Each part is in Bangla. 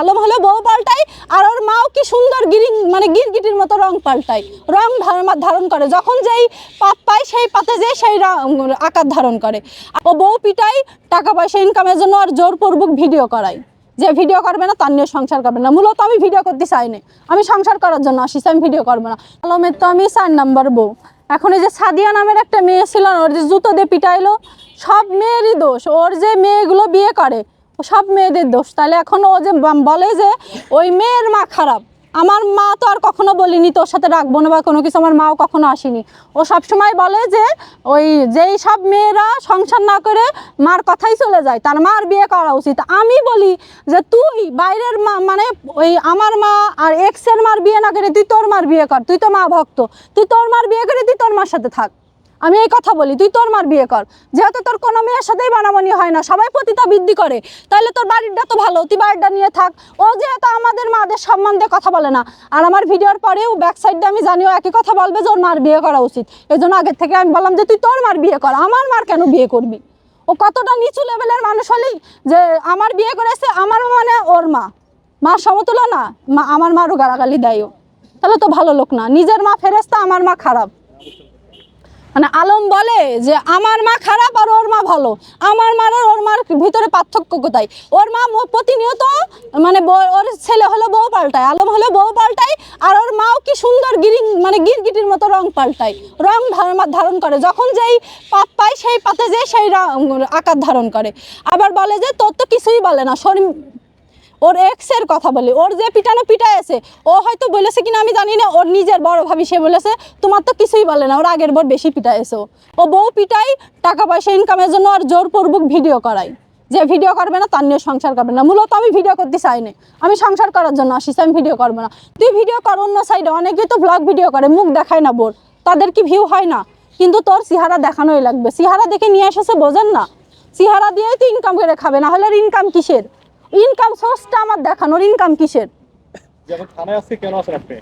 আলম হলো বউ পাল্টাই আর ওর মাও কি সুন্দর গিরিং মানে গিরগিটির মতো রং পাল্টায়, রং ধারণ করে। যখন যেই পাত পায়, সেই পাতে যে সেই আকার ধারণ করে। ও বউ পিটাই টাকা পয়সা ইনকামের জন্য আর জোরপূর্বক ভিডিও করায়। যে ভিডিও করবে না, তার নিয়ে সংসার করবে না। মূলত আমি ভিডিও করতে চাই না। আমি সংসার করার জন্য আসিস আমি ভিডিও করব না। আলমের তো আমি চার নাম্বার বউ। এখন এই যে সাদিয়া নামের একটা মেয়ে ছিল ওর যে জুতো দিয়ে পিটাইলো, সব মেয়েরই দোষ। ওর যে মেয়েগুলো বিয়ে করে সব মেয়েদের দোষ। তাহলে এখন ও যে বলে যে ওই মেয়ের মা খারাপ, আমার মা তো আর কখনো বলিনি তোর সাথে রাখব না বা কোনো কিছু, আমার মাও কখনো আসেনি। ও সব সময় বলে যে ওই যেই সব মেয়েরা সংসার না করে মার কথাই চলে যায়, তার মার বিয়ে করা উচিত। আমি বলি যে তুই বাইরের মা মানে ওই আমার মা আর এক্সের মার বিয়ে না করে তুই তোর মার বিয়ে কর, তুই তো মা ভক্ত, তুই তোর মার বিয়ে করে তুই তোর মার সাথে থাক। আমি এই কথা বলি, তুই তোর মার বিয়ে কর। যেহেতু তোর কোনো মেয়ের সাথেই বানাবানি হয় না, সবাই পতিতা বৃদ্ধি করে। তাহলে তোর বাড়িটা তো ভালো, তুই বাড়িটা নিয়ে থাক। ও যেহেতু আমাদের মাদের সম্মান দিয়ে কথা বলে না, আর আমার ভিডিওর পরেও ব্যাক সাইডে আমি জানিও একই কথা বলবে যে ওর মার বিয়ে করা উচিত। এই জন্য আগের থেকে আমি বললাম যে, তুই তোর মার বিয়ে কর, আমার মার কেন বিয়ে করবি? ও কতটা নিচু লেভেলের মানুষ হলেই যে, আমার বিয়ে করেছে, আমার মানে ওর মা। মার সমতুল্য না, মা, আমার মারও গালাগালি দেয় ও। তাহলে তো ভালো লোক না, নিজের মা ফেরেস্তা আমার মা খারাপ। মানে আলম বলে যে আমার মা খারাপ আর ওর মা ভালো। আমার মার আর ওর মার ভিতরে পার্থক্য কোথায়? ওর মা প্রতিনিয়ত মানে ওর ছেলে হলো বউ পাল্টায়, আলম হলো বউ পাল্টায়, আর ওর মাও কি সুন্দর গিরিং মানে গিরগিটির মতো রং পাল্টায়, রং ধারণ করে। যখন যেই পাত পায়, সেই পাতে যে সেই আকার ধারণ করে। আবার বলে যে তোর তো কিছুই বলে না, শরীর ওর এক্সের কথা বলি, ওর যে পিটানো পিটায় আছে, ও হয়তো বলেছে কিনা আমি জানি না, ওর নিজের বড় ভাবি সে বলেছে, তোমার তো কিছুই বলে না, ওর আগের বর বেশি এসে ও। বউ পিটাই টাকা পয়সা ইনকামের জন্য আর জোরপূর্বক ভিডিও করায়। যে ভিডিও করবে না, তার নিয়ে সংসার করবে না। মূলত আমি ভিডিও করতে চাই না। আমি সংসার করার জন্য আসিস আমি ভিডিও করব না। তুই ভিডিও কর অন্য সাইডে অনেকেই তো ব্লগ ভিডিও করে, মুখ দেখায় না বোর। তাদের কি ভিউ হয় না? কিন্তু তোর চেহারা দেখানোই লাগবে। চেহারা দেখে নিয়ে এসেছে, বোঝেন না। চেহারা দিয়েই তো ইনকাম করে খাবে, না হলে ইনকাম কিসের? ইনকাম সোর্সটা আমার দেখানোর ইনকাম কিসের? থানায় আসছে কেন আসেন আপনি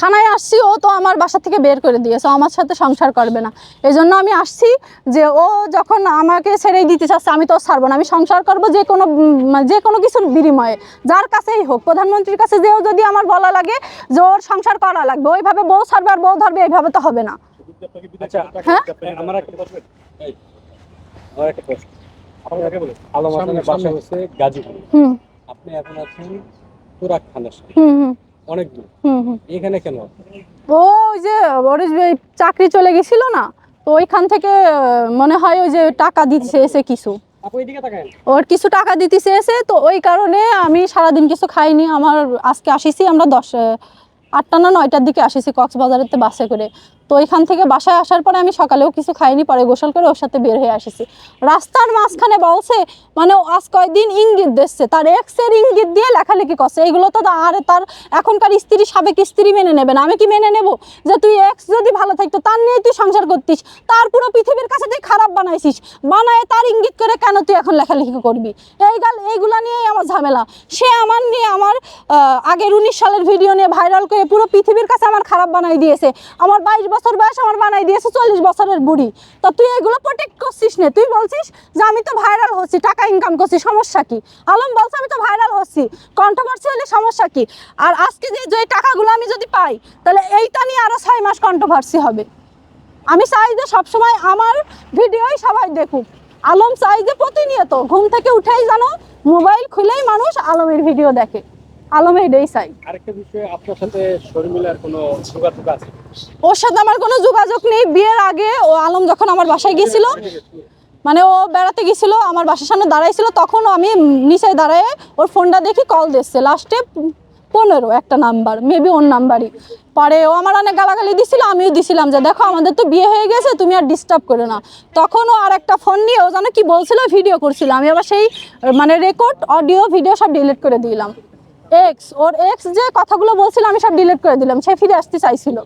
থানায় আসছি ও তো আমার বাসা থেকে বের করে দিয়েছে আমার সাথে সংসার করবে না। এই জন্য আমি আসছি যে ও যখন আমাকে ছেড়ে দিতে চাচ্ছে আমি তো ছাড়বো না। আমি সংসার করব যে কোনো যে কোনো কিছুর বিনিময়ে যার কাছেই হোক। প্রধানমন্ত্রীর কাছে যেও যদি আমার বলা লাগে যে ওর সংসার করা লাগবে ওইভাবে বউ ছাড়বে আর বউ ধরবে এইভাবে তো হবে না। আচ্ছা হ্যাঁ? আমার একটা প্রশ্ন। এই, আমার একটা প্রশ্ন আপনাকে বলে আলম হাসানের বাসা হচ্ছে গাজীপুর। আপনি এখন আছেন তুরাক থানার সাথে হুম হুম। অনেক দূর। হুম হুম। এখানে কেন? ও ওই যে ওর চাকরি চলে গেছিল না? তো ওইখান থেকে মনে হয় ওই যে টাকা দিচ্ছে এসে কিছু। আপু এদিকে তাকান ওর কিছু টাকা দিতে চেয়েছে তো ওই কারণে আমি সারাদিন কিছু খাইনি। আমার আজকে আসিছি আমরা দশ আটটা না নয়টার দিকে আসেছি কক্সবাজারেতে বাসে করে। তো ওইখান থেকে বাসায় আসার পরে আমি সকালেও কিছু খাইনি, পরে গোসল করে ওর সাথে বের হয়ে আসেছি। রাস্তার মাঝখানে বলছে মানে আজ কয়েকদিন ইঙ্গিত দিচ্ছে, তার এক্সের ইঙ্গিত দিয়ে লেখালেখি করছে। এইগুলো তো আর তার এখনকার স্ত্রী, সাবেক স্ত্রী মেনে নেবে না। আমি কি মেনে নেব যে তুই এক্স যদি ভালো থাকতো, তার নিয়ে তুই সংসার করতিস? তার পুরো পৃথিবীর কাছে তুই খারাপ বানাইছিস। বানায় তার ইঙ্গিত করে কেন তুই এখন লেখালেখি করবি? এই গাল এইগুলা নিয়েই আমার ঝামেলা। সে আমার নিয়ে আমার আগের উনিশ সালের ভিডিও নিয়ে ভাইরাল করে পুরো পৃথিবীর কাছে আমার খারাপ বানাই দিয়েছে। আমার বাইশ বছর বয়স আমার বানাই দিয়েছে, চল্লিশ বছরের বুড়ি। তা তুই এগুলো প্রোটেক্ট করছিস না। তুই বলছিস যে আমি তো ভাইরাল হচ্ছি, টাকা ইনকাম করছি, সমস্যা কি? আলম বলছে আমি তো ভাইরাল হচ্ছি। কন্ট্রোভার্সি হলে সমস্যা কি? আর আজকে যে যে টাকাগুলো আমি যদি পাই, তাহলে এইটা নিয়ে আরও ছয় মাস কন্ট্রোভার্সি হবে। আমি চাই যে সবসময় আমার ভিডিওই সবাই দেখুক। আলম চাই যে প্রতিনিয়ত ঘুম থেকে উঠেই জানো মোবাইল খুলেই মানুষ আলমের ভিডিও দেখে। আলম এটাই চাই। আরেকটা বিষয় আপনার সাথে শর্মিলার কোনো যোগাযোগ আছে? ওর সাথে আমার কোনো যোগাযোগ নেই। বিয়ের আগে ও আলম যখন আমার বাসায় গিয়েছিল মানে ও বেড়াতে গেছিল আমার বাসার সামনে দাঁড়াইছিল তখন আমি নিচে দাঁড়ায় ওর ফোনটা দেখি কল দিচ্ছে লাস্টে পনেরো একটা নাম্বার মেবি ওর নাম্বারই। পরে ও আমার অনেক গালাগালি দিছিল আমিও দিছিলাম যে দেখো আমাদের তো বিয়ে হয়ে গেছে তুমি আর ডিস্টার্ব করো না। তখন ও আর একটা ফোন নিয়ে ও যেন কি বলছিল ভিডিও করছিল। আমি আবার সেই মানে রেকর্ড অডিও ভিডিও সব ডিলিট করে দিলাম। এক্স ওর এক্স যে কথাগুলো বলছিল, আমি সব ডিলিট করে দিলাম। সে ফিরে আসতে চাইছিল।